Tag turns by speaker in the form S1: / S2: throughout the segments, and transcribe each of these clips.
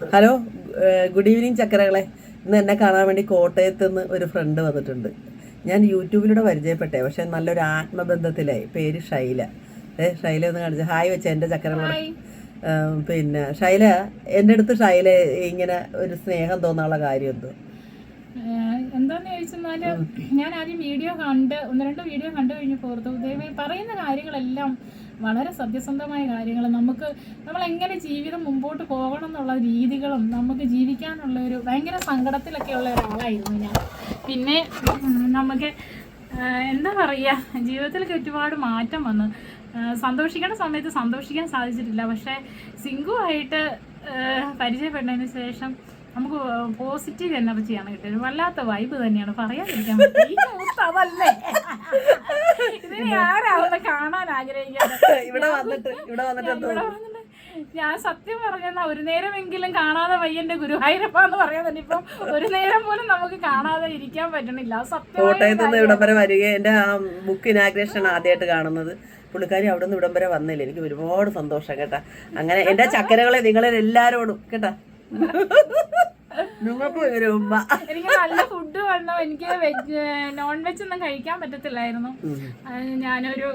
S1: Hello good evening ചക്കരകളെ. ഇന്ന് എന്നെ കാണാൻ വേണ്ടി കോട്ടയത്ത് നിന്ന് ഒരു ഫ്രണ്ട് വന്നിട്ടുണ്ട്. ഞാൻ യൂട്യൂബിലൂടെ പരിചയപ്പെട്ടെ പക്ഷെ നല്ലൊരു ആത്മബന്ധത്തിലായി. പേര് ഷൈല. ഏ ഷൈല ഒന്ന് കാണിച്ചു. ഹായ് വെച്ച എന്റെ ചക്കരകളെ പിന്നെ ഷൈല എന്റെ അടുത്ത് ഷൈല ഇങ്ങനെ ഒരു സ്നേഹം തോന്നാനുള്ള കാര്യം എന്തോ
S2: എന്താന്ന് ചോദിച്ചെന്നാൽ ഞാൻ ആദ്യം വീഡിയോ കണ്ട് ഒന്ന് രണ്ട് വീഡിയോ കണ്ടു കഴിഞ്ഞ് പുറത്തു ദൈവം പറയുന്ന കാര്യങ്ങളെല്ലാം വളരെ സത്യസന്ധമായ കാര്യങ്ങൾ നമുക്ക് നമ്മൾ എങ്ങനെ ജീവിതം മുമ്പോട്ട് പോകണം എന്നുള്ള രീതികളും നമുക്ക് ജീവിക്കാനുള്ള ഒരു ഭയങ്കര സങ്കടത്തിലൊക്കെ ഉള്ള ഒരാളായിരുന്നു ഞാൻ. പിന്നെ നമുക്ക് എന്താ പറയുക ജീവിതത്തിലൊക്കെ ഒരുപാട് മാറ്റം വന്നു. സന്തോഷിക്കേണ്ട സമയത്ത് സന്തോഷിക്കാൻ സാധിച്ചിട്ടില്ല. പക്ഷേ സിംഗുവായിട്ട് ആയിട്ട് പരിചയപ്പെട്ടതിന് ശേഷം നമുക്ക് പോസിറ്റീവ് എനർജിയാണ് കിട്ടുന്നത് വല്ലാത്ത വൈബ് തന്നെയാണ്. പറയാതിരിക്കാൻ പറ്റില്ലേ. അതല്ലേ? ഇതിനെ ആരാവുന്ന കാണാൻ ആഗ്രഹിക്കുന്നത്?
S1: ഇവിടെ വന്നിട്ട് ഇവിടെ വന്നിട്ട്
S2: ഞാൻ സത്യം പറഞ്ഞാൽ ഒരു നേരമെങ്കിലും കാണാതെ വയ്യന്റെ ഗുരുവായൂരപ്പ എന്ന് പറയാൻ തന്നെ ഇപ്പം ഒരു നേരം പോലും നമുക്ക് കാണാതെ ഇരിക്കാൻ പറ്റണില്ല. സത്യം
S1: കോട്ടയത്ത് നിന്ന് ഇവിടം വരെ വരിക എന്റെ ആ ബുക്ക് ഇനാഗ്രേഷൻ ആദ്യമായിട്ട് കാണുന്നത്. പുള്ളിക്കാരി അവിടെ നിന്ന് ഇവിടം വരെ വന്നില്ല. എനിക്ക് ഒരുപാട് സന്തോഷം കേട്ടാ. അങ്ങനെ എന്റെ ചക്കരകളെ നിങ്ങളെ എല്ലാവരോടും കേട്ടാ. നിങ്ങൾക്ക് ഒരു ഉമ്മ.
S2: എനിക്ക് നല്ല ഫുഡ് വേണം. എനിക്ക് വെജ് നോൺ വെജ് ഒന്നും കഴിക്കാൻ പറ്റത്തില്ലായിരുന്നു. ഞാനൊരു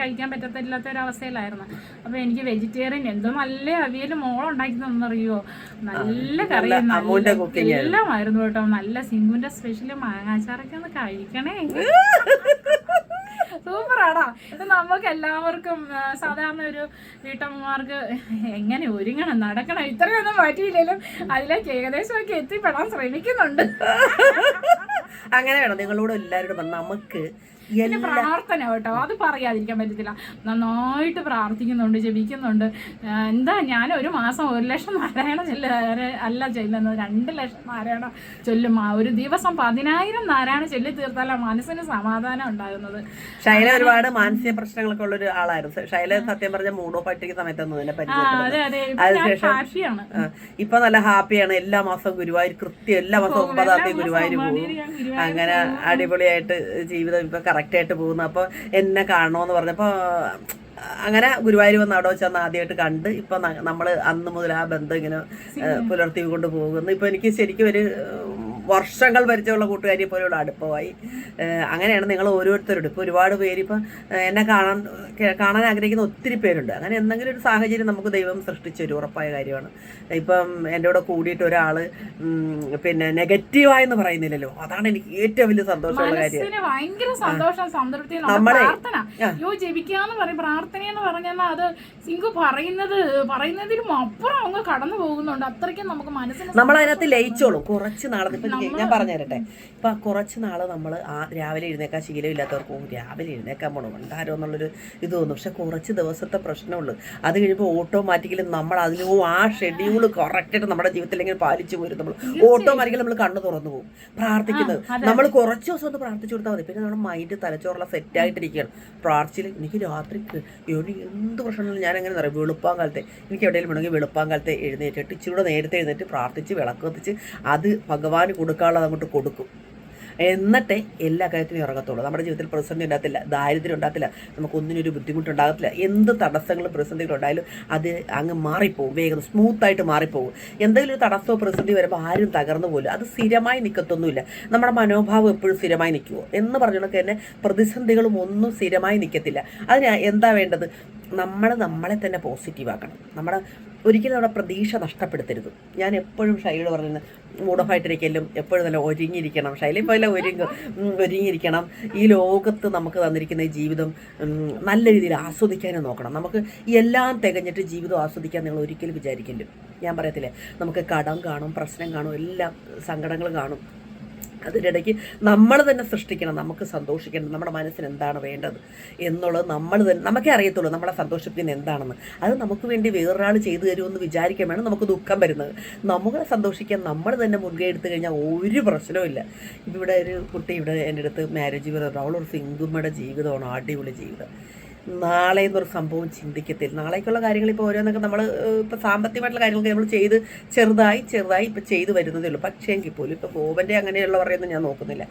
S2: കഴിക്കാൻ പറ്റത്തില്ലാത്ത ഒരു അവസ്ഥയിലായിരുന്നു അപ്പൊ എനിക്ക് വെജിറ്റേറിയൻ എന്തോ നല്ല അവിയൽ മോളുണ്ടാക്കി തന്നറിയോ? നല്ല കറി. എല്ലാമായിരുന്നു കേട്ടോ. നല്ല സിംഗുന്റെ സ്പെഷ്യൽ മാങ്ങാച്ചാറൊക്കെ ഒന്ന് കഴിക്കണേ. സൂപ്പറാടാ. ഇത് നമുക്ക് എല്ലാവർക്കും സാധാരണ ഒരു വീട്ടമ്മമാർക്ക് എങ്ങനെ ഒരുങ്ങണം നടക്കണം ഇത്രയൊന്നും പറ്റിയില്ലെങ്കിലും അതിലേക്ക് ഏകദേശമൊക്കെ എത്തിപ്പെടാൻ ശ്രമിക്കുന്നുണ്ട്.
S1: അങ്ങനെ വേണം നിങ്ങളോട് എല്ലാവരോടും നമുക്ക്
S2: പിന്നെ പ്രാർത്ഥന കേട്ടോ. അത് പറയാതിരിക്കാൻ പറ്റത്തില്ല. നന്നായിട്ട് പ്രാർത്ഥിക്കുന്നുണ്ട് ജപിക്കുന്നുണ്ട്. എന്താ ഞാൻ ഒരു മാസം ഒരു ലക്ഷം നാരായണ ചൊല്ല അല്ല ചൊല്ലുന്നത്. രണ്ട് ലക്ഷം നാരായണ ചൊല്ലും. ഒരു ദിവസം പതിനായിരം നാരായണ ചൊല്ലി തീർത്താലാണ് മനസ്സിന് സമാധാനം ഉണ്ടാകുന്നത്.
S1: ശൈല ഒരുപാട് മാനസിക പ്രശ്നങ്ങളൊക്കെ ഉള്ള ഒരു ആളായിരുന്നു. ശൈല സത്യം പറഞ്ഞ മൂഡ് ഓഫ് ആയിട്ടിരിക്കുന്ന സമയത്തൊന്നും എന്നെ
S2: അതെ ഇപ്പൊ
S1: നല്ല ഹാപ്പിയാണ്. എല്ലാ മാസവും ഗുരുവായൂർ കൃത്യം എല്ലാ മാസവും ഒമ്പതാം തീയതി ഗുരുവായൂർ പോകും.
S2: ഗുരുവായൂർ
S1: അങ്ങനെ അടിപൊളിയായിട്ട് ജീവിതം ഇപ്പൊ കറക്റ്റ് ആയിട്ട് പോകുന്നു. അപ്പോൾ എന്നെ കാണണമെന്ന് പറഞ്ഞപ്പോൾ അങ്ങനെ ഗുരുവായൂർ വന്ന് അവിടെ വെച്ചാൽ ആദ്യമായിട്ട് കണ്ട് ഇപ്പൊ നമ്മൾ അന്ന് മുതൽ ആ ബന്ധം ഇങ്ങനെ പുലർത്തി കൊണ്ട് പോകുന്നു ഇപ്പൊ എനിക്ക് ശരിക്കും ഒരു വർഷങ്ങൾ പരിചയമുള്ള കൂട്ടുകാരിയെ പോലെയുള്ള അടുപ്പമായി. അങ്ങനെയാണ് നിങ്ങൾ ഓരോരുത്തരോട് ഇപ്പോൾ ഒരുപാട് പേര് ഇപ്പം എന്നെ കാണാൻ കാണാൻ ആഗ്രഹിക്കുന്ന ഒത്തിരി പേരുണ്ട്. അങ്ങനെ എന്തെങ്കിലും ഒരു സാഹചര്യം നമുക്ക് ദൈവം സൃഷ്ടിച്ചു ഒരു ഉറപ്പായ കാര്യമാണ്. ഇപ്പം എന്റെ കൂടെ കൂടിയിട്ട് ഒരാൾ പിന്നെ നെഗറ്റീവായെന്ന് പറയുന്നില്ലല്ലോ. അതാണ് എനിക്ക് ഏറ്റവും വലിയ സന്തോഷമുള്ള കാര്യം.
S2: ഭയങ്കര സന്തോഷം സംതൃപ്തി
S1: നമ്മളെ-
S2: പ്രാർത്ഥന. യോ ജപിക്കാന്ന് പറയും പ്രാർത്ഥന എന്ന് പറഞ്ഞാൽ അത് സിങ്കു പറയുന്നത് പറയുന്നതിലും അപ്പുറം അങ്ങ് കടന്നു പോകുന്നുണ്ട്. അത്രയ്ക്കും നമുക്ക് മനസ്സിന്
S1: നമ്മൾ അതിനകത്ത് ലയിച്ചോളൂ. കുറച്ച് നാളെ ഞാൻ പറഞ്ഞു തരട്ടെ ഇപ്പം കുറച്ച് നാൾ നമ്മൾ ആ രാവിലെ എഴുന്നേക്കാൻ ശീലമില്ലാത്തവർക്കും രാവിലെ എഴുന്നേക്കാൻ പോകണം ഉണ്ടാരോ എന്നുള്ളൊരു ഇത് തോന്നും പക്ഷെ കുറച്ച് ദിവസത്തെ പ്രശ്നമുള്ളൂ. അത് കഴിയുമ്പോൾ ഓട്ടോമാറ്റിക്കലി നമ്മൾ അതിന് ആ ഷെഡ്യൂൾ കറക്റ്റായിട്ട് നമ്മുടെ ജീവിതത്തിൽ എങ്ങനെ പാലിച്ചു പോരും. നമ്മൾ ഓട്ടോമാറ്റിക്കലി നമ്മൾ കണ്ണു തുറന്നു പോകും. പ്രാർത്ഥിക്കുന്നത്. നമ്മൾ കുറച്ച് ദിവസം ഒന്ന് പ്രാർത്ഥിച്ചു കൊടുത്താൽ മതി. പിന്നെ നമ്മുടെ മൈൻഡ് തലച്ചോറുള്ള സെറ്റ് ആയിട്ടിരിക്കുകയാണ്. പ്രാർത്ഥിച്ചില്ല. എനിക്ക് രാത്രി എന്ത് പ്രശ്നമില്ല ഞാൻ എങ്ങനെ അറിയാം? വെളുപ്പാൻ കാലത്തെ എനിക്ക് എവിടെയെങ്കിലും വേണമെങ്കിൽ വെളുപ്പാൻ കാലത്തെ എഴുന്നേറ്റിട്ട് ഇച്ചിരി കൂടെ നേരത്തെ എഴുന്നേറ്റ് പ്രാർത്ഥിച്ച് വിളക്ക് കത്തിച്ച് അത് ഭഗവാന് കൊടുക്കാനുള്ളത് അങ്ങോട്ട് കൊടുക്കും. എന്നിട്ടേ എല്ലാ കാര്യത്തിനും ഇറങ്ങത്തുള്ളൂ. നമ്മുടെ ജീവിതത്തിൽ പ്രതിസന്ധി ഉണ്ടാകത്തില്ല ദാരിദ്ര്യം ഉണ്ടാകത്തില്ല നമുക്കൊന്നിനും ഒരു ബുദ്ധിമുട്ടുണ്ടാകത്തില്ല എന്ത് തടസ്സങ്ങളും പ്രതിസന്ധികളും ഉണ്ടായാലും അത് അങ്ങ് മാറിപ്പോവും വേഗം സ്മൂത്തായിട്ട് മാറിപ്പോവും. എന്തെങ്കിലും ഒരു തടസ്സമോ പ്രതിസന്ധി വരുമ്പോൾ ആരും തകർന്നു പോലും അത് സ്ഥിരമായി നിൽക്കത്തൊന്നുമില്ല നമ്മുടെ മനോഭാവം എപ്പോഴും സ്ഥിരമായി നിൽക്കുമോ എന്ന് പറഞ്ഞുകൊണ്ടൊക്കെ തന്നെ പ്രതിസന്ധികളും ഒന്നും സ്ഥിരമായി നിൽക്കത്തില്ല അതിന് എന്താ വേണ്ടത്? നമ്മൾ നമ്മളെ തന്നെ പോസിറ്റീവാക്കണം നമ്മുടെ ഒരിക്കലും നമ്മുടെ പ്രതീക്ഷ നഷ്ടപ്പെടുത്തരുത്. ഞാൻ എപ്പോഴും ഷൈലോട് പറയുന്നത് മൂഡോഫായിട്ടിരിക്കലും എപ്പോഴും നല്ല ഒരുങ്ങിയിരിക്കണം. ശൈലി പോലെ ഒരുങ്ങ ഒരുങ്ങിയിരിക്കണം. ഈ ലോകത്ത് നമുക്ക് തന്നിരിക്കുന്ന ജീവിതം നല്ല രീതിയിൽ ആസ്വദിക്കാനും നോക്കണം. നമുക്ക് എല്ലാം തികഞ്ഞിട്ട് ജീവിതം ആസ്വദിക്കാൻ നിങ്ങൾ ഒരിക്കലും വിചാരിക്കരുത് ഞാൻ പറയത്തില്ലേ നമുക്ക് കടം കാണും പ്രശ്നം കാണും എല്ലാം സങ്കടങ്ങൾ കാണും. അതിന്റെ ഇടയ്ക്ക് നമ്മൾ തന്നെ സൃഷ്ടിക്കണം നമുക്ക് സന്തോഷിക്കണം നമ്മുടെ മനസ്സിന് എന്താണ് വേണ്ടത് എന്നുള്ളത് നമ്മൾ തന്നെ നമുക്കേ അറിയത്തുള്ളൂ നമ്മളെ സന്തോഷത്തിന് എന്താണെന്ന്. അത് നമുക്ക് വേണ്ടി വേറൊരാൾ ചെയ്തു തരുമെന്ന് വിചാരിക്കാൻ വേണം നമുക്ക് ദുഃഖം വരുന്നത്. നമ്മളെ സന്തോഷിക്കാൻ നമ്മൾ തന്നെ മുൻകൈ എടുത്തു കഴിഞ്ഞാൽ ഒരു പ്രശ്നവും ഇല്ല. ഇവിടെ ഒരു കുട്ടി ഇവിടെ എന്റെ അടുത്ത് മാരേജ് പറഞ്ഞു അവളൊരു സിംഗുമ്മയുടെ ജീവിതമാണ് അടിപൊളി ജീവിതം. നാളെ എന്നൊരു സംഭവം ചിന്തിക്കത്തില്ല. നാളേക്കുള്ള കാര്യങ്ങൾ ഇപ്പോൾ ഓരോന്നൊക്കെ നമ്മൾ ഇപ്പോൾ സാമ്പത്തികമായിട്ടുള്ള കാര്യങ്ങളൊക്കെ നമ്മൾ ചെയ്ത് ചെറുതായി ചെറുതായി ഇപ്പോൾ ചെയ്തു വരുന്നതേ ഉള്ളൂ. പക്ഷേ എങ്കിൽ പോലും ഇപ്പോൾ ബോബന്റെ പറയുന്നത് ഞാൻ നോക്കുന്നില്ല.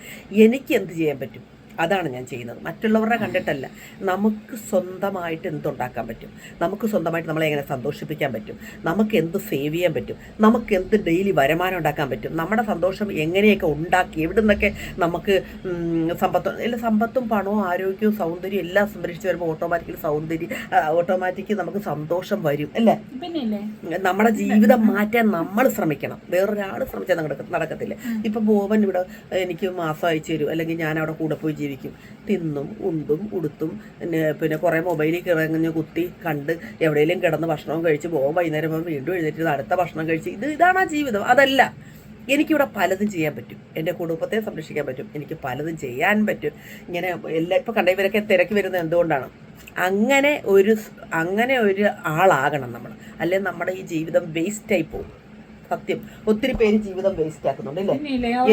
S1: എനിക്ക് എന്ത് ചെയ്യാൻ പറ്റും? അതാണ് ഞാൻ ചെയ്യുന്നത്. മറ്റുള്ളവരുടെ കണ്ടിട്ടല്ല. നമുക്ക് സ്വന്തമായിട്ട് എന്തുണ്ടാക്കാൻ പറ്റും? നമുക്ക് സ്വന്തമായിട്ട് നമ്മളെ എങ്ങനെ സന്തോഷിപ്പിക്കാൻ പറ്റും? നമുക്ക് എന്ത് സേവ് ചെയ്യാൻ പറ്റും? നമുക്ക് എന്ത് ഡെയിലി വരുമാനം ഉണ്ടാക്കാൻ പറ്റും? നമ്മുടെ സന്തോഷം എങ്ങനെയൊക്കെ ഉണ്ടാക്കി? എവിടെ നിന്നൊക്കെ നമുക്ക് സമ്പത്തും ഇല്ല സമ്പത്തും പണവും ആരോഗ്യവും സൗന്ദര്യവും എല്ലാം സംരക്ഷിച്ച് വരുമ്പോൾ ഓട്ടോമാറ്റിക്കലി സൗന്ദര്യം ഓട്ടോമാറ്റിക്കലി നമുക്ക് സന്തോഷം വരും. അല്ലേ? നമ്മുടെ ജീവിതം മാറ്റാൻ നമ്മൾ ശ്രമിക്കണം. വേറൊരാൾ ശ്രമിച്ചാൽ നടക്ക നടക്കത്തില്ല. ഇപ്പം ബോവൻ ഇവിടെ എനിക്ക് മാസം അയച്ചു തരും. അല്ലെങ്കിൽ ഞാൻ അവിടെ കൂടെ പോയി ജീവിക്കും തിന്നും ഉണ്ടും ഉടുത്തും പിന്നെ പിന്നെ കുറേ മൊബൈലിൽ കിറങ്ങഞ്ഞ് കുത്തി കണ്ട് എവിടെയെങ്കിലും കിടന്ന് ഭക്ഷണവും കഴിച്ച് പോകും. വൈകുന്നേരം പോകുമ്പോൾ വീണ്ടും എഴുന്നേറ്റ് അടുത്ത ഭക്ഷണം കഴിച്ച് ഇത് ഇതാണ് ആ ജീവിതം. അതല്ല. എനിക്കിവിടെ പലതും ചെയ്യാൻ പറ്റും. എന്റെ കുടുംബത്തെ സംരക്ഷിക്കാൻ പറ്റും. എനിക്ക് പലതും ചെയ്യാൻ പറ്റും. ഇങ്ങനെ എല്ലാ ഇപ്പോൾ കണ്ട ഇവരൊക്കെ തിരക്കി വരുന്നത് എന്തുകൊണ്ടാണ്? അങ്ങനെ ഒരു അങ്ങനെ ഒരു ആളാകണം നമ്മൾ. അല്ലെങ്കിൽ നമ്മുടെ ഈ ജീവിതം വേസ്റ്റായി പോകും. സത്യം. ഒത്തിരി പേര് ജീവിതം വേസ്റ്റ് ആക്കുന്നുണ്ട് അല്ലേ?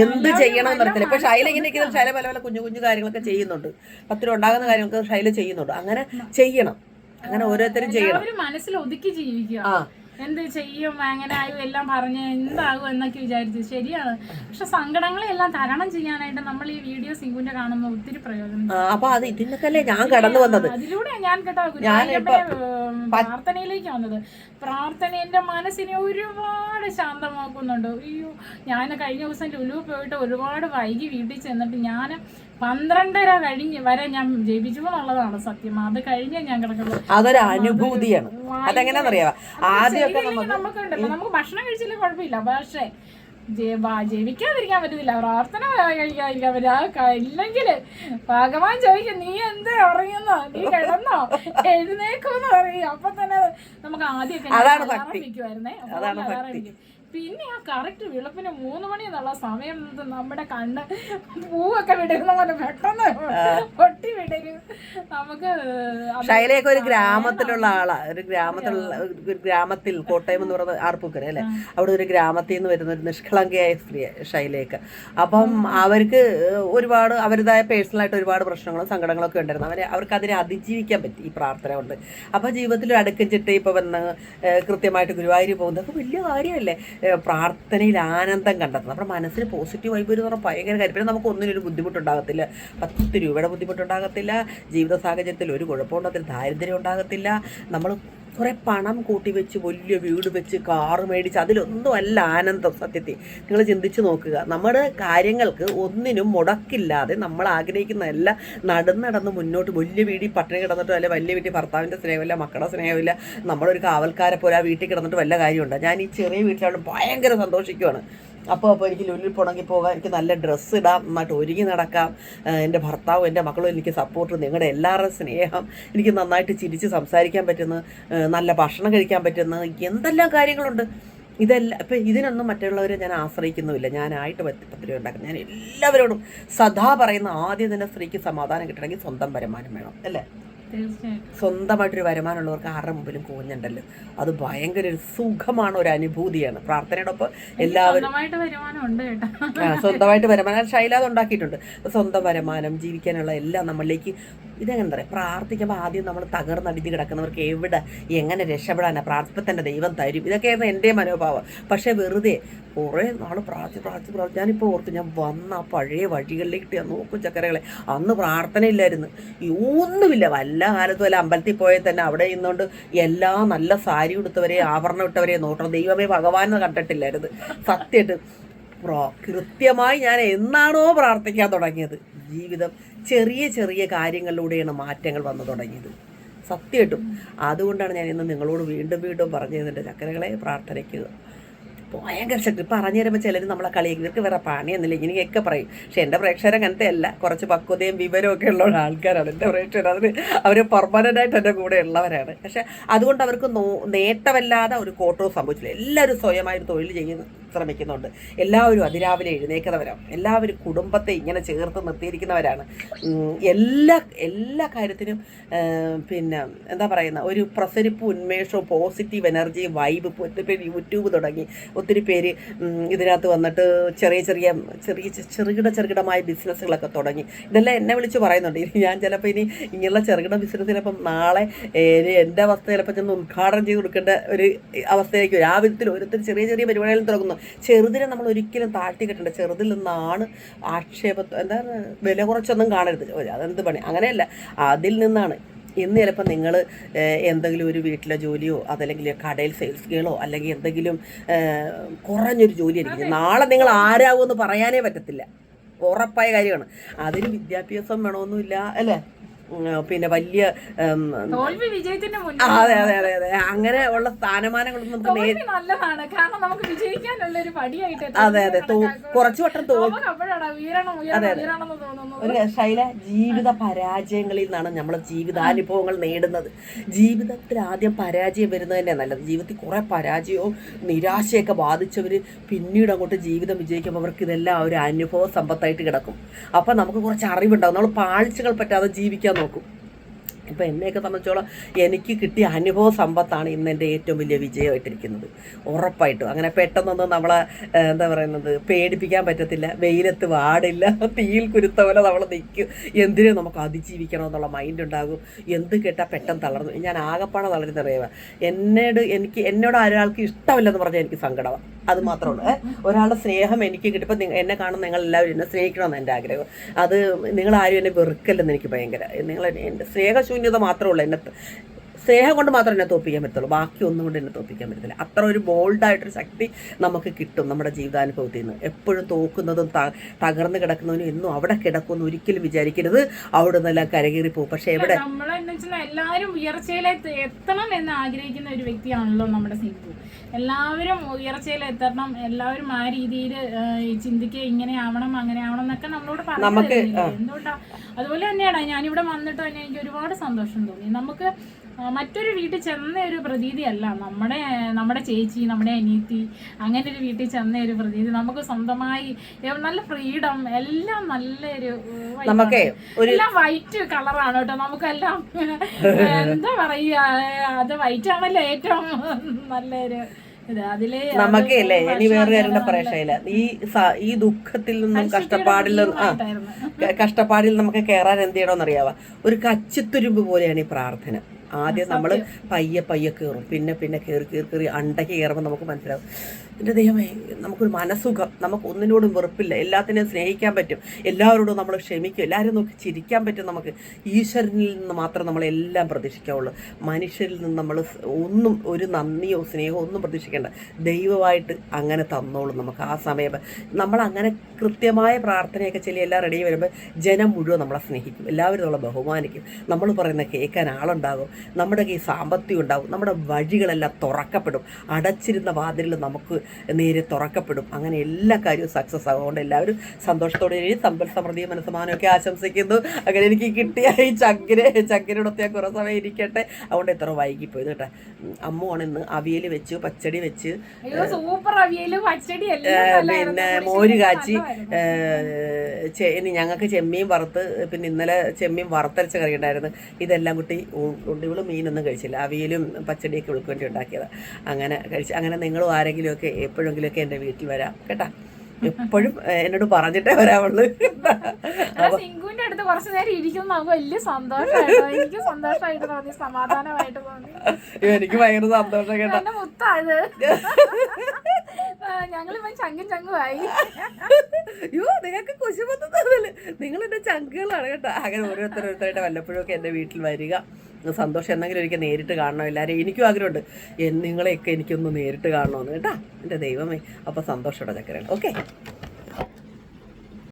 S1: എന്ത് ചെയ്യണം എന്നറിയത്തില്ല ഇപ്പൊ ശൈല ഇങ്ങനെ നിൽക്കുന്ന ശൈല പല പല കുഞ്ഞു കുഞ്ഞു കാര്യങ്ങളൊക്കെ ചെയ്യുന്നുണ്ട്. പത്ത് രൂപ ഉണ്ടാകുന്ന കാര്യങ്ങളൊക്കെ ശൈല ചെയ്യുന്നുണ്ട്. അങ്ങനെ ചെയ്യണം. അങ്ങനെ ഓരോരുത്തരും ചെയ്യണം.
S2: മനസ്സിൽ ഒതുക്കി ജീവിക്കുക.
S1: ആ.
S2: എന്ത് ചെയ്യും അങ്ങനെ ആയും എല്ലാം പറഞ്ഞ് എന്താകും എന്നൊക്കെ വിചാരിച്ചു. ശരിയാണ്. പക്ഷെ സങ്കടങ്ങളെല്ലാം തരണം ചെയ്യാനായിട്ട് നമ്മൾ ഈ വീഡിയോ സിംഗുവിന്റെ കാണുന്ന ഒത്തിരി പ്രയോജനം
S1: അപ്പൊ അത് ഇതിനൊക്കെയല്ലേ ഞാൻ കടന്നു വന്നത്.
S2: അതിലൂടെ ഞാൻ കേട്ടോ പ്രാർത്ഥനയിലേക്ക് വന്നത്. പ്രാർത്ഥന എന്റെ മനസ്സിനെ ഒരുപാട് ശാന്തമാക്കുന്നുണ്ട്. അയ്യോ ഞാൻ കഴിഞ്ഞ ദിവസം ലുലു പോയിട്ട് ഒരുപാട് വൈകി വീട്ടിൽ ചെന്നിട്ട് ഞാൻ പന്ത്രണ്ടര കഴിഞ്ഞ് വരെ ഞാൻ ജപിച്ചു എന്നുള്ളതാണ് സത്യം. അത് കഴിഞ്ഞേ ഞാൻ കിടക്കുന്നത്.
S1: അതൊരു അനുഭൂതിയാണ്. അതെങ്ങനെയാ ആദ്യമൊക്കെ
S2: നമുക്കുണ്ടല്ലോ നമുക്ക് ഭക്ഷണം കഴിച്ചില്ല കുഴപ്പമില്ല. പക്ഷേ ജപിക്കാതിരിക്കാൻ പറ്റത്തില്ല. പ്രാർത്ഥന കഴിക്കാതിരിക്കാൻ പറ്റില്ല ഇല്ലെങ്കിൽ ഭഗവാൻ ചോദിക്കും നീ എന്ത് ഉറങ്ങുന്നോ? നീ കിടന്നോ? എഴുന്നേക്കോന്ന് പറയും. അപ്പൊ തന്നെ നമുക്ക് ആദ്യമൊക്കെ
S1: ആരംഭിക്കുമായിരുന്നേ
S2: വെക്കുമായിരുന്നേ. വെക്കും. പിന്നെ ആ കറക്റ്റ് വെളുപ്പിന് മൂന്ന് മണി എന്നുള്ള സമയം നമ്മുടെ കണ്ണ് പൂവൊക്കെ വിടരുന്ന പോലെ പെട്ടെന്ന് പൊട്ടി വിടരും. നമുക്ക്
S1: ശൈലയൊക്കെ ഒരു ഗ്രാമത്തിലുള്ള ആളാ. ഒരു ഗ്രാമത്തിലുള്ള ഒരു ഗ്രാമത്തിൽ കോട്ടയം എന്ന് പറയുന്നത് ആർപ്പൂക്കര അല്ലേ? അവിടെ ഒരു ഗ്രാമത്തിൽ നിന്ന് വരുന്ന ഒരു നിഷ്കളങ്കയായ സ്ത്രീ ശൈലയൊക്കെ. അപ്പം അവർക്ക് ഒരുപാട് അവരുടേതായ പേഴ്സണലായിട്ട് ഒരുപാട് പ്രശ്നങ്ങളും സങ്കടങ്ങളൊക്കെ ഉണ്ടായിരുന്നു. അവരെ അവർക്ക് അതിനെ അതിജീവിക്കാൻ പറ്റി ഈ പ്രാർത്ഥന കൊണ്ട്. അപ്പോൾ ജീവിതത്തിൽ അടുക്കും ചിട്ട ഇപ്പോൾ വന്ന് കൃത്യമായിട്ട് ഗുരുവായൂർ പോകുന്നതൊക്കെ വലിയ കാര്യമല്ലേ? പ്രാർത്ഥനയിൽ ആനന്ദം കണ്ടെത്തുന്നത് നമ്മുടെ മനസ്സിന് പോസിറ്റീവ് വൈബ് എന്ന് പറഞ്ഞാൽ ഭയങ്കര കാര്യം. പിന്നെ നമുക്ക് ഒന്നിനും ഒരു ബുദ്ധിമുട്ടുണ്ടാകത്തില്ല. പത്ത് രൂപയുടെ ബുദ്ധിമുട്ടുണ്ടാകത്തില്ല. ജീവിത സാഹചര്യത്തിൽ ഒരു കുഴപ്പമുണ്ടാകത്തില്ല ദാരിദ്ര്യം ഉണ്ടാകത്തില്ല. നമ്മൾ കുറേ പണം കൂട്ടി വെച്ച് വലിയ വീട് വെച്ച് കാറ് മേടിച്ച് അതിലൊന്നും അല്ല ആനന്ദം സത്യത്തിൽ. നിങ്ങൾ ചിന്തിച്ച് നോക്കുക. നമ്മുടെ കാര്യങ്ങൾക്ക് ഒന്നിനും മുടക്കില്ലാതെ നമ്മൾ ആഗ്രഹിക്കുന്ന എല്ലാം നടന്ന് നടന്ന് മുന്നോട്ട് വലിയ വീട്ടിൽ പട്ടിണി കിടന്നിട്ടോ അല്ല വലിയ വീട്ടിൽ ഭർത്താവിന്റെ സ്നേഹമില്ല മക്കളുടെ സ്നേഹമില്ല നമ്മളൊരു കാവൽക്കാരെ പോലെ ആ വീട്ടിൽ കിടന്നിട്ട് വല്ല കാര്യമുണ്ടോ? ഞാൻ ഈ ചെറിയ വീട്ടിലാണ് ഭയങ്കര സന്തോഷിക്കുവാണ്. അപ്പോൾ അപ്പോൾ എനിക്ക് ലുല്ലിൽ പുണങ്ങി പോകാം എനിക്ക് നല്ല ഡ്രസ്സ് ഇടാം നന്നായിട്ട് ഒരുങ്ങി നടക്കാം. എന്റെ ഭർത്താവും എന്റെ മക്കളും എനിക്ക് സപ്പോർട്ട് നിങ്ങളുടെ എല്ലാവരുടെയും സ്നേഹം എനിക്ക് നന്നായിട്ട് ചിരിച്ച് സംസാരിക്കാൻ പറ്റുന്നു. നല്ല ഭക്ഷണം കഴിക്കാൻ പറ്റുന്നു. എന്തെല്ലാം കാര്യങ്ങളുണ്ട്. ഇതെല്ലാം ഇപ്പം ഇതിനൊന്നും മറ്റുള്ളവരെ ഞാൻ ആശ്രയിക്കുന്നുമില്ല. ഞാനായിട്ട് പത്ത് പത്ത് രൂപ ഉണ്ടാക്കുന്നത് ഞാൻ എല്ലാവരോടും സദാ പറയുന്ന ആദ്യം തന്നെ സ്ത്രീക്ക് സമാധാനം കിട്ടണമെങ്കിൽ സ്വന്തം വരുമാനം വേണം. അല്ലേ? സ്വന്തമായിട്ടൊരു വരുമാനമുള്ളവർക്ക് ആരുടെ മുമ്പിലും കൂഞ്ഞുണ്ടല്ലോ. അത് ഭയങ്കര ഒരു സുഖമാണ് ഒരു അനുഭൂതിയാണ്. പ്രാർത്ഥനയോടൊപ്പം എല്ലാവരും
S2: സ്വന്തമായിട്ട് വരുമാനം ഉണ്ട് കേട്ടോ
S1: സ്വന്തമായിട്ട് വരുമാനം. ശൈലാത് ഉണ്ടാക്കിയിട്ടുണ്ട്. സ്വന്തം വരുമാനം ജീവിക്കാനുള്ള എല്ലാം നമ്മളിലേക്ക് ഇതെങ്ങനെ പറയാം? പ്രാർത്ഥിക്കുമ്പോൾ ആദ്യം നമ്മൾ തകർന്നടിഞ്ഞ് കിടക്കുന്നവർക്ക് എവിടെ എങ്ങനെ രക്ഷപ്പെടാനാണ് പ്രാർത്ഥിപ്പോൾ തന്നെ ദൈവം തരും. ഇതൊക്കെയായിരുന്നു എന്റെ മനോഭാവം. പക്ഷേ വെറുതെ കുറേ നാൾ പ്രാർത്ഥി പ്രാർത്ഥി പ്രാർത്ഥി. ഞാനിപ്പോൾ ഓർത്തു ഞാൻ വന്ന ആ പഴയ വഴികളിലേക്ക് ഞാൻ നോക്കും ചക്കരകളെ. അന്ന് പ്രാർത്ഥനയില്ലായിരുന്നു ഒന്നുമില്ല. വല്ല കാലത്തും വല്ല അമ്പലത്തിൽ പോയാൽ തന്നെ അവിടെ ഇന്നുകൊണ്ട് എല്ലാ നല്ല സാരി ഉടുത്തവരെ ആഭരണം ഇട്ടവരെ നോക്കണം. ദൈവമേ ഭഗവാൻ കണ്ടിട്ടില്ലായിരുന്നു. സത്യമായിട്ട് കൃത്യമായി ഞാൻ എന്നാണോ പ്രാർത്ഥിക്കാൻ തുടങ്ങിയത്? ജീവിതം ചെറിയ ചെറിയ കാര്യങ്ങളിലൂടെയാണ് മാറ്റങ്ങൾ വന്നു തുടങ്ങിയത്. സത്യമായിട്ടും. അതുകൊണ്ടാണ് ഞാൻ ഇന്ന് നിങ്ങളോട് വീണ്ടും വീണ്ടും പറഞ്ഞു തന്നിട്ട് ചക്കരകളെ പ്രാർത്ഥനയ്ക്ക് ഭയങ്കര ശക്തി. പറഞ്ഞു തരുമ്പോൾ ചിലർ നമ്മളെ കളിയാക്കി ഇവർക്ക് വേറെ പണിയൊന്നുമില്ല ഇങ്ങനെയൊക്കെ പറയും. പക്ഷെ എന്റെ പ്രേക്ഷകർ അങ്ങനത്തെ അല്ല. കുറച്ച് പക്വതയും വിവരവും ഒക്കെ ഉള്ള ആൾക്കാരാണ് എന്റെ പ്രേക്ഷകർ. അതിന് അവർ പെർമനന്റായിട്ട് എന്റെ കൂടെ ഉള്ളവരാണ്. പക്ഷെ അതുകൊണ്ട് അവർക്ക് നോ നേട്ടമല്ലാതെ ഒരു കോട്ടവും സംഭവിച്ചില്ല. എല്ലാവരും സ്വയമായൊരു തൊഴിൽ ചെയ്യുന്നു ശ്രമിക്കുന്നുണ്ട് എല്ലാവരും അതിരാവിലെ എഴുന്നേക്കുന്നവരാണ് എല്ലാവരും കുടുംബത്തെ ഇങ്ങനെ ചേർത്ത് നിർത്തിയിരിക്കുന്നവരാണ്. എല്ലാ എല്ലാ കാര്യത്തിനും പിന്നെ എന്താ പറയുന്ന ഒരു പ്രസരിപ്പ് ഉന്മേഷവും പോസിറ്റീവ് എനർജി വൈബ് ഒത്തിരി പേര് യൂട്യൂബ് തുടങ്ങി. ഒത്തിരി പേര് ഇതിനകത്ത് വന്നിട്ട് ചെറിയ ചെറിയ ചെറിയ ചെറുകിട ചെറുകിടമായ ബിസിനസ്സുകളൊക്കെ തുടങ്ങി. ഇതെല്ലാം എന്നെ വിളിച്ച് പറയുന്നുണ്ട്. ഞാൻ ചിലപ്പോൾ ഇനി ഇങ്ങനെയുള്ള ചെറുകിട ബിസിനസ് ചിലപ്പം നാളെ എന്റെ അവസ്ഥ ചിലപ്പോൾ ചെന്ന് ഉദ്ഘാടനം ചെയ്ത് കൊടുക്കേണ്ട ഒരു അവസ്ഥയിലേക്ക് വിധത്തിൽ ഓരോരുത്തർ ചെറിയ ചെറിയ പരിപാടികളും തുടങ്ങുന്നു. ചെറുതിനെ നമ്മൾ ഒരിക്കലും താഴ്ത്തി കെട്ടണ്ട. ചെറുതിൽ നിന്നാണ് ആക്ഷേപ എന്താണ് വില കുറച്ചൊന്നും കാണരുത്. അതെന്ത് പണി? അങ്ങനെയല്ല. അതിൽ നിന്നാണ്. ഇന്ന് ചിലപ്പോൾ നിങ്ങൾ എന്തെങ്കിലും ഒരു വീട്ടിലെ ജോലിയോ അതല്ലെങ്കിൽ കടയിൽ സെയിൽസ് ഗേളോ അല്ലെങ്കിൽ എന്തെങ്കിലും കുറഞ്ഞൊരു ജോലി ആയിരിക്കും. നാളെ നിങ്ങൾ ആരാകുമെന്ന് പറയാനേ പറ്റത്തില്ല. ഉറപ്പായ കാര്യമാണ്. അതിന് വിദ്യാഭ്യാസം വേണമെന്നില്ല അല്ലേ? പിന്നെ വലിയ അതെ അതെ അതെ അതെ. അങ്ങനെ ഉള്ള സ്ഥാനമാനങ്ങളൊന്നും നമുക്ക്
S2: നല്ലതാണ്. കാരണം നമുക്ക് വിജയിക്കാനുള്ള ഒരു പടിയായിട്ട്
S1: അതെ അതെ കുറച്ച് വട്ടം
S2: അതെ ഉയരണമെന്ന്
S1: ഒരു ശൈല ജീവിത പരാജയങ്ങളിൽ നിന്നാണ് നമ്മൾ ജീവിതാനുഭവങ്ങൾ നേടുന്നത്. ജീവിതത്തിൽ ആദ്യം പരാജയം വരുന്നത് തന്നെ നല്ലത്. ജീവിതത്തിൽ കുറെ പരാജയവും നിരാശയൊക്കെ ബാധിച്ചവർ പിന്നീട് അങ്ങോട്ട് ജീവിതം വിജയിക്കുമ്പോൾ അവർക്ക് ഇതെല്ലാം ഒരു അനുഭവ സമ്പത്തായിട്ട് കിടക്കും. അപ്പം നമുക്ക് കുറച്ച് അറിവുണ്ടാവും. നമ്മൾ പാഴ്ചകൾ പറ്റാതെ ജീവിക്കാൻ നോക്കും ഇപ്പം എന്നെയൊക്കെ സംബന്ധിച്ചോളം എനിക്ക് കിട്ടിയ അനുഭവ സമ്പത്താണ് ഇന്ന് എന്റെ ഏറ്റവും വലിയ വിജയമായിട്ടിരിക്കുന്നത്. ഉറപ്പായിട്ടും. അങ്ങനെ പെട്ടെന്നൊന്നും നമ്മളെ എന്താ പറയുന്നത് പേടിപ്പിക്കാൻ പറ്റത്തില്ല. വെയിലത്ത് വാടില്ല. തീയിൽ കുരുത്ത പോലെ നമ്മൾ നിൽക്കും. എന്തിനും നമുക്ക് അതിജീവിക്കണം എന്നുള്ള മൈൻഡ് ഉണ്ടാകും. എന്ത് കേട്ടാൽ പെട്ടെന്ന് തളർന്നു. ഞാൻ ആകപ്പാടെ തളരുന്നറിയുക എന്നോട് എനിക്ക് എന്നോട് ഒരാൾക്ക് ഇഷ്ടമില്ലെന്ന് പറഞ്ഞാൽ എനിക്ക് സങ്കടമാണ് അത് മാത്രമുള്ളൂ? ഒരാളുടെ സ്നേഹം എനിക്ക് കിട്ടിയപ്പോൾ എന്നെ കാണുന്ന നിങ്ങൾ എല്ലാവരും എന്നെ സ്നേഹിക്കണമെന്ന് എന്റെ ആഗ്രഹം. അത് നിങ്ങളാരും എന്നെ വെറുക്കല്ലെന്ന് എനിക്ക് ഭയങ്കര നിങ്ങൾ എന്റെ എന്റെ സ്നേഹശൂന്യത മാത്രമേ ഉള്ളൂ എന്നെ സ്നേഹം കൊണ്ട് മാത്രമേ എന്നെ തോപ്പിക്കാൻ പറ്റുള്ളൂ ബാക്കി ഒന്നും കൊണ്ട് എന്നെ തോപ്പിക്കാൻ പറ്റത്തില്ല. അത്ര ഒരു ബോൾഡായിട്ടൊരു ശക്തി നമുക്ക് കിട്ടും നമ്മുടെ ജീവിതാനുഭവത്തിൽ നിന്ന്. എപ്പോഴും തോക്കുന്നതും തകർന്നു കിടക്കുന്നതിനും എന്നും അവിടെ കിടക്കുമെന്ന് ഒരിക്കലും വിചാരിക്കരുത്. അവിടെ നിന്നെല്ലാം കരകയറി പോകും. പക്ഷേ എവിടെ
S2: എല്ലാവരും ഉയർച്ചയിലേക്ക് എത്തണം എന്ന് ആഗ്രഹിക്കുന്ന ഒരു വ്യക്തിയാണല്ലോ നമ്മുടെ സിന്ധു. എല്ലാവരും ഉയർച്ചയിൽ എത്തണം. എല്ലാവരും ആ രീതിയിൽ ചിന്തിക്കുക ഇങ്ങനെ ആവണം അങ്ങനെ ആവണം എന്നൊക്കെ നമ്മളോട് പറഞ്ഞു എന്തുകൊണ്ടാ? അതുപോലെ തന്നെയാണ് ഞാനിവിടെ വന്നിട്ട് തന്നെ എനിക്ക് ഒരുപാട് സന്തോഷം തോന്നി. നമുക്ക് മറ്റൊരു വീട്ടിൽ ചെന്ന ഒരു പ്രതീതി അല്ല. നമ്മുടെ നമ്മുടെ ചേച്ചി നമ്മുടെ അനീത്തി അങ്ങനെ ഒരു വീട്ടിൽ ചെന്ന ഒരു പ്രതീതി. നമുക്ക് സ്വന്തമായി നല്ല ഫ്രീഡം എല്ലാം നല്ലൊരു vibe
S1: ഒരു
S2: എല്ലാം വൈറ്റ് കളറാണ് കേട്ടോ. നമുക്കെല്ലാം എന്താ പറയുക അത് വൈറ്റ് ആണല്ലോ ഏറ്റവും നല്ലൊരു
S1: നമുക്കേ അല്ലേ ഇനി വേറെ ആരുടെ പ്രേക്ഷയില്ല ഈ ഈ ദുഃഖത്തിൽ നിന്നും കഷ്ടപ്പാടിൽ ആ കഷ്ടപ്പാടിൽ നമുക്ക് കയറാൻ എന്ത് ചെയ്യണമെന്ന് അറിയാവാ? ഒരു കച്ചിത്തുരുമ്പ് പോലെയാണ് ഈ പ്രാർത്ഥന. ആദ്യം നമ്മൾ പയ്യെ പയ്യെ കയറും പിന്നെ പിന്നെ കയറി കയറി കയറി അണ്ടയ്ക്ക് കയറുമ്പോൾ നമുക്ക് മനസ്സിലാവും. എന്റെ ദൈവമേ നമുക്കൊരു മനസ്സുഖം നമുക്ക് ഒന്നിനോടും വെറുപ്പില്ല. എല്ലാത്തിനെയും സ്നേഹിക്കാൻ പറ്റും. എല്ലാവരോടും നമ്മൾ ക്ഷമിക്കും. എല്ലാവരും നോക്കി ചിരിക്കാൻ പറ്റും നമുക്ക്. ഈശ്വരനിൽ നിന്ന് മാത്രം നമ്മളെല്ലാം പ്രതീക്ഷിക്കാവുള്ളൂ. മനുഷ്യരിൽ നിന്ന് നമ്മൾ ഒന്നും ഒരു നന്ദിയോ സ്നേഹമോ ഒന്നും പ്രതീക്ഷിക്കേണ്ട. ദൈവമായിട്ട് അങ്ങനെ തന്നോളും നമുക്ക് ആ സമയം. നമ്മൾ അങ്ങനെ കൃത്യമായ പ്രാർത്ഥനയൊക്കെ ചെല്ലി എല്ലാം റെഡി വരുമ്പോൾ ജനം മുഴുവൻ നമ്മളെ സ്നേഹിക്കും. എല്ലാവരും നമ്മളെ ബഹുമാനിക്കും. നമ്മൾ പറയുന്ന കേൾക്കാൻ ആളുണ്ടാകും. നമ്മുടെ കയ്യിൽ സാമ്പത്തികം ഉണ്ടാകും. നമ്മുടെ വഴികളെല്ലാം തുറക്കപ്പെടും. അടച്ചിരുന്ന വാതിലിൽ നമുക്ക് നേരെ തുറക്കപ്പെടും. അങ്ങനെ എല്ലാ കാര്യവും സക്സസ് ആകും. അതുകൊണ്ട് എല്ലാവരും സന്തോഷത്തോടെ സമ്പൽ സമൃദ്ധിയും മനസ്സമാനമൊക്കെ ആശംസിക്കുന്നു. അങ്ങനെ എനിക്ക് കിട്ടിയ ഈ ചക്കിന് ചക്കിനോടൊത്ത് ഞാൻ കുറേ സമയം ഇരിക്കട്ടെ. അതുകൊണ്ട് എത്ര വൈകിപ്പോയി കേട്ടോ. അമ്മുവാണ് ഇന്ന് അവിയൽ വെച്ച് പച്ചടി വെച്ച്. പിന്നെ മോര് കാച്ചി ഇനി ഞങ്ങൾക്ക് ചെമ്മീൻ വറുത്ത് പിന്നെ ഇന്നലെ ചെമ്മീൻ വറുത്തരച്ച കറി ഉണ്ടായിരുന്നു. ഇതെല്ലാം കുട്ടി ഉണ്ടിവിളും മീനൊന്നും കഴിച്ചില്ല. അവിയലും പച്ചടിയൊക്കെ ഇവൾക്ക് വേണ്ടി ഉണ്ടാക്കിയത്. അങ്ങനെ കഴിച്ച് അങ്ങനെ നിങ്ങളും ആരെങ്കിലുമൊക്കെ എപ്പോഴെങ്കിലുമൊക്കെ എന്റെ വീട്ടിൽ വരാം. കേട്ടാ? എപ്പോഴും എന്നോട് പറഞ്ഞിട്ടേ വരാവുള്ളൂ.
S2: എടാ, സിങ്കുവിന്റെ അടുത്ത് കുറച്ച് നേരം ഇരിക്കുന്ന നമുക്ക് വലിയ സന്തോഷമായിട്ടോ എനിക്ക് സന്തോഷമായിട്ട് തോന്നി സമാധാനമായിട്ട് തോന്നി.
S1: എനിക്ക് ഭയങ്കര സന്തോഷം കേട്ടോ.
S2: മുത്തായത്. ഞങ്ങളിപ്പോ ചങ്കും ചങ്കുമായി.
S1: അയ്യോ നിങ്ങൾക്ക് കുശുമൊന്നും നിങ്ങൾ എന്റെ ചങ്കുകളാണ് കേട്ടോ. അങ്ങനെ ഓരോരുത്തരോരുത്തരായിട്ട് വല്ലപ്പോഴും ഒക്കെ എന്റെ വീട്ടിൽ വരിക. സന്തോഷം എന്തെങ്കിലും ഒരിക്കൽ നേരിട്ട് കാണണം എല്ലാവരും എനിക്കും ആഗ്രഹമുണ്ട്. നിങ്ങളെയൊക്കെ എനിക്കൊന്ന് നേരിട്ട് കാണണമെന്ന് കേട്ടാ. എന്റെ ദൈവമേ. അപ്പോൾ സന്തോഷമുള്ള ചക്കരയാണ് ഓക്കെ.